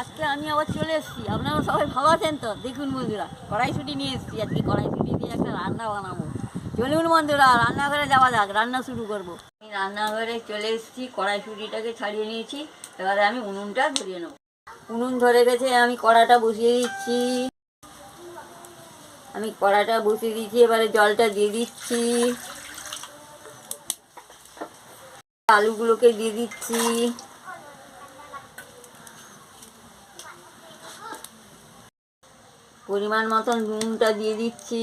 আজকে আমি আবার চলে এসেছি। আপনারা সবাই ভালো আছেন তো? দেখুন বন্ধুরা, কড়াইশুটি নিয়ে এসেছি। আজকে কড়াইশুটি দিয়ে একটা রান্না বানাবো। চলুন বন্ধুরা, রান্নাঘরে যাওয়া যাক, রান্না শুরু করব। আমি রান্নাঘরে চলে এসেছি, কড়াইশুটিটাকে ছাড়িয়ে নিয়েছি। এবারে আমি উনুনটা ধরিয়ে নেব। উনুন ধরে গেছে, আমি কড়াটা বসিয়ে দিচ্ছি। আমি কড়াটা বসিয়ে দিচ্ছি এবারে জলটা দিয়ে দিচ্ছি। আলুগুলোকে দিয়ে দিচ্ছি। পরিমাণ মতন নুনটা দিয়ে দিচ্ছি।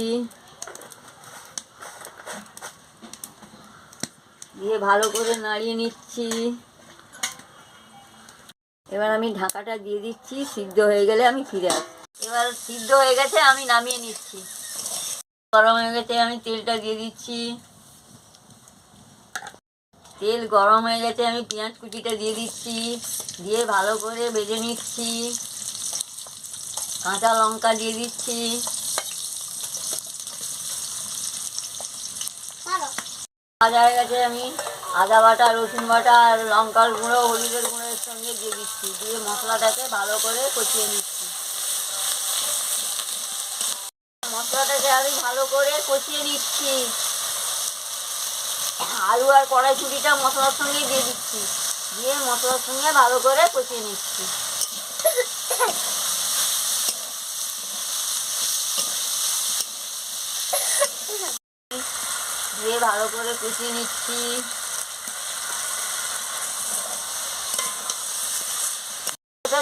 দিয়ে ভালো করে নাড়িয়ে নিচ্ছি। এবার আমি ঢাকাটা দিয়ে দিচ্ছি, সিদ্ধ হয়ে গেলে আমি ফিরে আসছি। এবার সিদ্ধ হয়ে গেছে, আমি নামিয়ে নিচ্ছি। গরম হয়ে গেছে, আমি তেলটা দিয়ে দিচ্ছি। তেল গরম হয়ে গেছে, আমি পেঁয়াজ কুচিটা দিয়ে দিচ্ছি। দিয়ে ভালো করে ভেজে নিচ্ছি। কাঁচা লঙ্কা দিয়ে দিচ্ছি। ভাজা হয়ে গেছে আমি আদা বাটা রসুন বাটা আর লঙ্কার গুঁড়ো হলুদের গুঁড়োর সঙ্গে দিয়ে দিচ্ছি। দিয়ে মশলাটাকে ভালো করে কষিয়ে নিচ্ছি। মশলাটাকে আমি ভালো করে কষিয়ে নিচ্ছি। আলু আর কড়াইশুটিটা মশলার সঙ্গে দিয়ে দিচ্ছি। দিয়ে মশলার সঙ্গে ভালো করে কষিয়ে নিচ্ছি। দিয়ে ভালো করে কষিয়ে নিচ্ছি।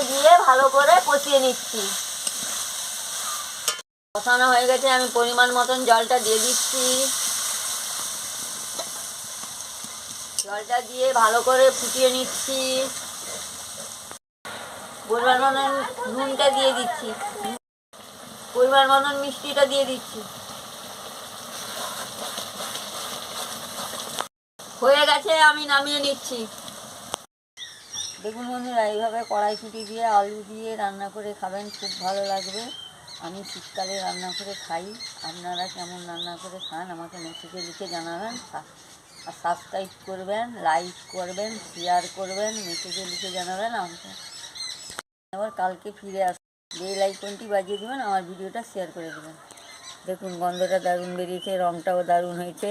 দিয়ে ভালো করে নিচ্ছি। কষানো হয়ে গেছে, আমি পরিমাণ মতন জলটা দিয়ে দিচ্ছি। জলটা দিয়ে ভালো করে ফুটিয়ে নিচ্ছি। পরিমাণ মতন নুনটা দিয়ে দিচ্ছি। পরিমাণ মতন মিষ্টিটা দিয়ে দিচ্ছি। হয়ে গেছে, আমি নামিয়ে নিচ্ছি। দেখুন বন্ধুরা, এইভাবে কড়াইশুটি দিয়ে আলু দিয়ে রান্না করে খাবেন, খুব ভালো লাগবে। আমি শীতকালে রান্না করে খাই। আপনারা কেমন রান্না করে খান, আমাকে মেসেজে লিখে জানাবেন। আর সাবস্ক্রাইব করবেন লাইক করবেন শেয়ার করবেন মেসেজে লিখে জানাবেন আমাকে। আবার কালকে ফিরে আস বেল আইকনটি বাজিয়ে দেবেন, আমার ভিডিওটা শেয়ার করে দেবেন। দেখুন, গন্ধটা দারুণ বেরিয়েছে রঙটাও দারুণ হয়েছে।